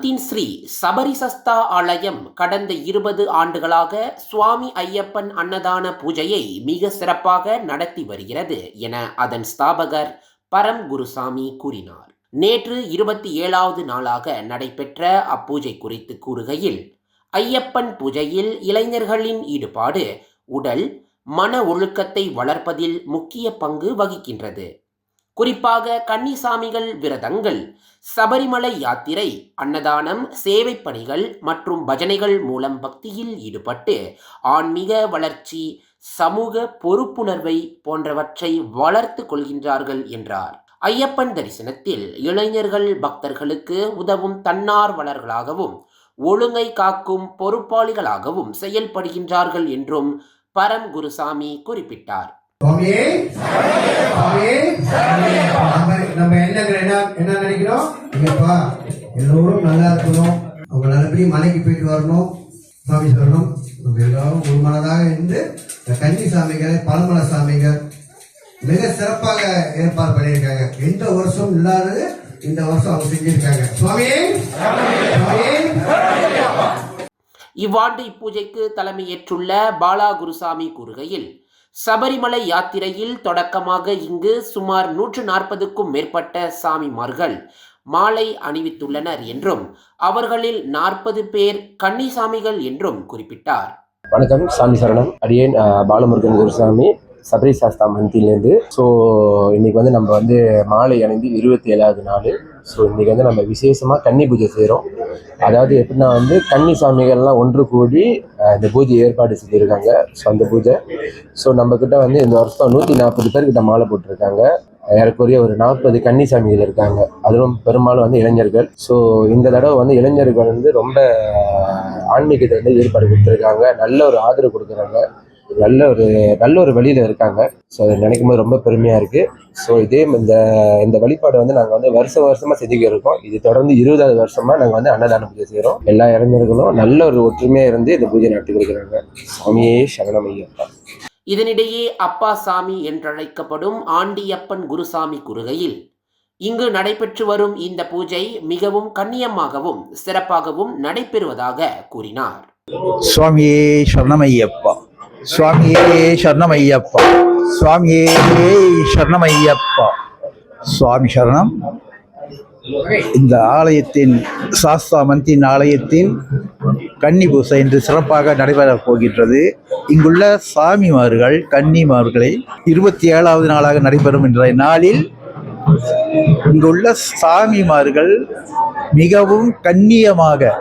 மந்தின் ஸ்ரீ சபரிசஸ்தா ஆலயம் கடந்த இருபது ஆண்டுகளாக சுவாமி ஐயப்பன் அன்னதான பூஜையை மிக சிறப்பாக நடத்தி வருகிறது என அதன் ஸ்தாபகர் பரம் குருசாமி கூறினார். நேற்று இருபத்தி ஏழாவது நாளாக நடைபெற்ற அப்பூஜை குறித்து கூறுகையில் ஐயப்பன் பூஜையில் இளைஞர்களின் ஈடுபாடு உடல் மன ஒழுக்கத்தை வளர்ப்பதில் முக்கிய பங்கு வகிக்கின்றது. குறிப்பாக கன்னிசாமிகள் விரதங்கள் சபரிமலை யாத்திரை அன்னதானம் சேவை பணிகள் மற்றும் பஜனைகள் மூலம் பக்தியில் ஈடுபட்டு ஆன்மீக வளர்ச்சி சமூக பொறுப்புணர்வை போன்றவற்றை வளர்த்து கொள்கின்றார்கள் என்றார். ஐயப்பன் தரிசனத்தில் இளைஞர்கள் பக்தர்களுக்கு உதவும் தன்னார்வலர்களாகவும் ஒழுங்கை காக்கும் பொறுப்பாளிகளாகவும் செயல்படுகின்றார்கள் என்றும் பரம் குருசாமி குறிப்பிட்டார். சுவாமியே சுவாமியே நம்ம நம்ம என்னங்கிற என்ன என்ன நினைக்கிறோம்? ஐயப்பா எல்லோரும் நல்லா இருக்கணும். அவங்க நல்லபடியும் மலைக்கு போயிட்டு வரணும். சுவாமி சொல்லணும் நம்ம எல்லாரும் ஒரு மனதாக இருந்து இந்த கன்னி சாமிகள் பழமலை சாமிகள் மிக சிறப்பாக ஏற்பாடு பண்ணியிருக்காங்க. எந்த வருஷம் இல்லாதது இந்த வருஷம் அவங்க செஞ்சிருக்காங்க. சுவாமியே. சுவாமியே. இவ்வாண்டு இப்பூஜைக்கு தலைமையேற்றுள்ள பாலா குருசாமி கூறுகையில் சபரிமலை யாத்திரையில் தொடக்கமாக இங்கு சுமார் நூற்று நாற்பதுக்கும் மேற்பட்ட சாமிமார்கள் மாலை அணிவித்துள்ளனர் என்றும் அவர்களில் நாற்பது பேர் கன்னிசாமிகள் என்றும் குறிப்பிட்டார். வணக்கம் சாமி சரணம். அடியேன் பாலமுருகன் குருசாமி சபரி சாஸ்தா மந்திலேருந்து. ஸோ இன்னைக்கு வந்து நம்ம வந்து மாலை அணிந்து இருபத்தி ஏழாவது நாள். ஸோ இன்னைக்கு வந்து நம்ம விசேஷமாக கன்னி பூஜை செய்கிறோம் அதாவது எப்படின்னா வந்து கன்னி சாமிகள்லாம் ஒன்று கூடி இந்த பூஜை ஏற்பாடு செஞ்சுருக்காங்க. ஸோ அந்த பூஜை. ஸோ நம்மக்கிட்ட வந்து இந்த வருஷம் நூற்றி நாற்பது பேர்கிட்ட மாலை போட்டிருக்காங்க. ஏறக்குறைய ஒரு நாற்பது கன்னிசாமிகள் இருக்காங்க. அதுவும் பெரும்பாலும் வந்து இளைஞர்கள். ஸோ இந்த தடவை வந்து இளைஞர்கள் வந்து ரொம்ப ஆன்மீகத்தை வந்து ஏற்பாடு கொடுத்துருக்காங்க. நல்ல ஒரு ஆதரவு கொடுக்குறாங்க. நல்ல ஒரு நல்ல ஒரு வழியில இருக்காங்க. ஸோ அதை நினைக்கும் போது ரொம்ப பெருமையா இருக்கு. ஸோ இதே இந்த இந்த வழிபாடு வந்து நாங்கள் வந்து வருஷம் வருஷமா செஞ்சுக்க இருக்கோம். இது தொடர்ந்து இருபதாவது வருஷமா நாங்கள் வந்து அன்னதான பூஜை செய்கிறோம் எல்லா இளைஞர்களும் நல்ல ஒரு ஒற்றுமையா இருந்து இந்த பூஜை நடத்தி கொடுக்குறாங்க சுவாமியே சரணம் ஐயப்பா. இதனிடையே அப்பா சாமி என்றழைக்கப்படும் ஆண்டியப்பன் குருசாமி கூறுகையில் இங்கு நடைபெற்று வரும் இந்த பூஜை மிகவும் கண்ணியமாகவும் சிறப்பாகவும் நடைபெறுவதாக கூறினார். சுவாமியே சரணமையப்பா சுவாமியே சரணமையப்பா. சுவாமியே சரணமையப்பா. சுவாமி சரணம். இந்த ஆலயத்தின் சாஸ்தா மந்தின் ஆலயத்தின் கன்னி பூசை இன்று சிறப்பாக நடைபெறப் போகின்றது. இங்குள்ள சாமிமார்கள் கன்னிமார்களை இருபத்தி ஏழாவது நாளாக நடைபெறும் என்ற நாளில் இங்குள்ள சாமிமார்கள் மிகவும் கண்ணியமாக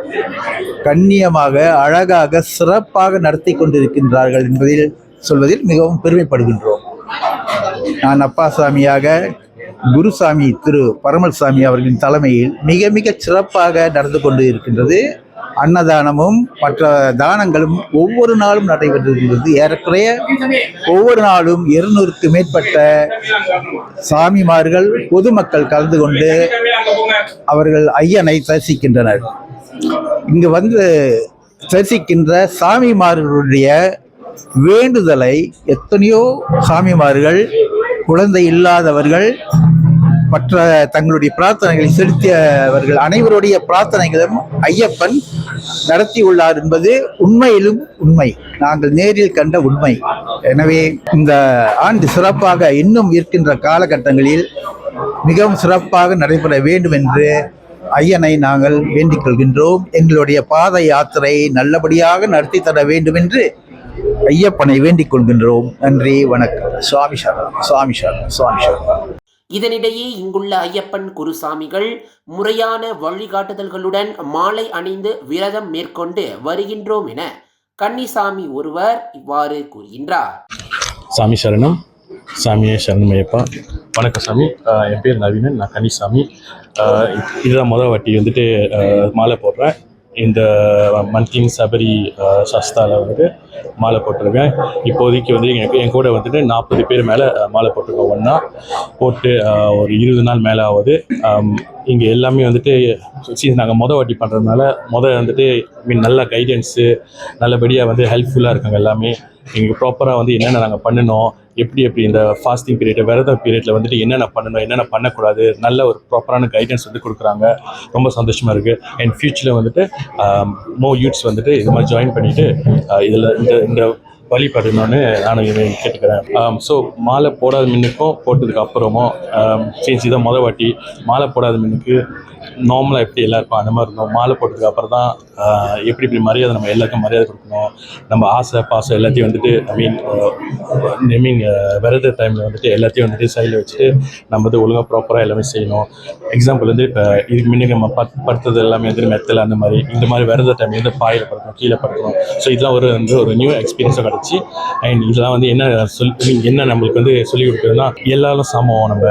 கண்ணியமாக அழகாக சிறப்பாக நடத்தி கொண்டிருக்கின்றார்கள் என்பதில் சொல்வதில் மிகவும் பெருமைப்படுகின்றோம். நான் அப்பாசாமியாக குருசாமி திரு பரமல் சாமி அவர்களின் தலைமையில் மிக மிக சிறப்பாக நடந்து கொண்டு இருக்கின்றது அன்னதானமும் மற்ற தானங்களும் ஒவ்வொரு நாளும் நடைபெற்றிருக்கின்றது. ஏறக்குறைய ஒவ்வொரு நாளும் இருநூறுக்கு மேற்பட்ட சாமிமார்கள் பொதுமக்கள் கலந்து கொண்டு அவர்கள் ஐயனை தரிசிக்கின்றனர். இங்கு வந்து தரிசிக்கின்ற சாமிமார்களுடைய வேண்டுதலை எத்தனையோ சாமிமார்கள் குழந்தை இல்லாதவர்கள் மற்ற தங்களுடைய பிரார்த்தனைகளை செலுத்தியவர்கள் அனைவருடைய பிரார்த்தனைகளும் ஐயப்பன் நடத்தியுள்ளார் என்பது உண்மையிலும் உண்மை. நாங்கள் நேரில் கண்ட உண்மை. எனவே இந்த ஆண்டு சிறப்பாக இன்னும் இருக்கின்ற காலகட்டங்களில் மிகவும் சிறப்பாக நடைபெற வேண்டும் என்று ஐயனை நாங்கள் வேண்டிக் கொள்கின்றோம் எங்களுடைய பாத யாத்திரை நல்லபடியாக நடத்தி தர வேண்டும் என்று ஐயப்பனை வேண்டிக் கொள்கின்றோம் நன்றி வணக்கம். சுவாமி சரணம் சுவாமி சரணம் சுவாமி சரணம். இதனிடையே இங்குள்ள ஐயப்பன் குருசாமிகள் முறையான வழிகாட்டுதல்களுடன் மாலை அணிந்து விரதம் மேற்கொண்டு வருகின்றோம் என கன்னிசாமி ஒருவர் இவ்வாறு கூறுகின்றார். சாமி சரணம். சாமியே சரணமையப்பா வணக்கம் சாமி. என் பேர் நவீனன் நான் கனிசாமி இதுதான் முதல் வாட்டி வந்துட்டு மாலை போடுறேன். இந்த மந்தின் சபரி சஸ்தாவில் வந்துட்டு மாலை போட்டிருக்கேன் இப்போதைக்கு வந்து எனக்கு என் கூட வந்துட்டு நாற்பது பேர் மேலே மாலை போட்டிருக்கோம் ஒன்றா போட்டு ஒரு இருபது நாள் மேலே ஆகுது. இங்கே எல்லாமே வந்துட்டு நாங்கள் மொதல் வாட்டி பண்ணுறதுனால மொதல் வந்துட்டு மீன் நல்ல கைடன்ஸு நல்லபடியாக வந்து ஹெல்ப்ஃபுல்லாக இருக்காங்க எல்லாமே. எங்களுக்கு ப்ராப்பராக வந்து என்னென்ன நாங்கள் பண்ணணும் எப்படி எப்படி இந்த ஃபாஸ்டிங் பீரியட் விரத பீரியட்ல வந்துட்டு என்னென்ன பண்ணணும் என்னென்ன பண்ணக்கூடாது நல்ல ஒரு ப்ராப்பரான கைடன்ஸ் வந்து கொடுக்குறாங்க. ரொம்ப சந்தோஷமா இருக்கு. அண்ட் ஃப்யூச்சரில் வந்துட்டு um, மோ யூத்ஸ் வந்துட்டு இது மாதிரி ஜாயின் பண்ணிட்டு uh, இதில் இந்த இந்த வழிபடணும்னு நான் கேட்டுக்கிறேன். Um, ஸோ மாலை போடாத மின்னுக்கும் போட்டதுக்கு அப்புறமும் சேஞ்ச் இதை மொதல் வாட்டி மாலை போடாத மின்னுக்கு நார்மலாக எப்படி எல்லாருக்கும் அந்த மாதிரி இருந்தோம். மாலை போட்டதுக்கு அப்புறம் தான் எப்படி இப்படி மரியாதை நம்ம எல்லாருக்கும் மரியாதை கொடுக்கணும். நம்ம ஆசை பாசம் எல்லாத்தையும் வந்துட்டு ஐ மீன் ஐ மீன் விரத டைமில் வந்துட்டு எல்லாத்தையும் வந்துட்டு சைடில் வச்சுட்டு நம்ம வந்து ஒழுங்காக ப்ராப்பராக எல்லாமே செய்யணும். எக்ஸாம்பிள் வந்து இப்போ இதுக்கு முன்னாடி நம்ம பத் படுத்தது எல்லாமே வந்து மெத்தல் அந்த மாதிரி இந்த மாதிரி விரத டைம் வந்து பாயில் படுக்கணும் கீழே படுக்கணும். ஸோ இதெல்லாம் ஒரு வந்து ஒரு நியூ எக்ஸ்பீரியன்ஸாக கிடச்சி. அண்ட் இதெல்லாம் வந்து என்ன சொல் என்ன நம்மளுக்கு வந்து சொல்லி கொடுக்குறதுனா எல்லாரும் சமம். நம்ம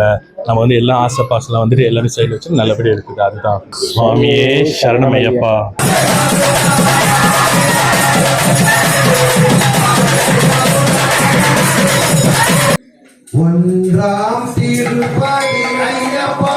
நம்ம வந்து எல்லா ஆசை பாசெல்லாம் வந்துட்டு எல்லாரும் சைடில் வச்சு நல்லபடியாக இருக்குது. அதுதான். சுவாமியே சரணமையப்பா. ஒன்றாம் திருப்பதி ஐயப்பா.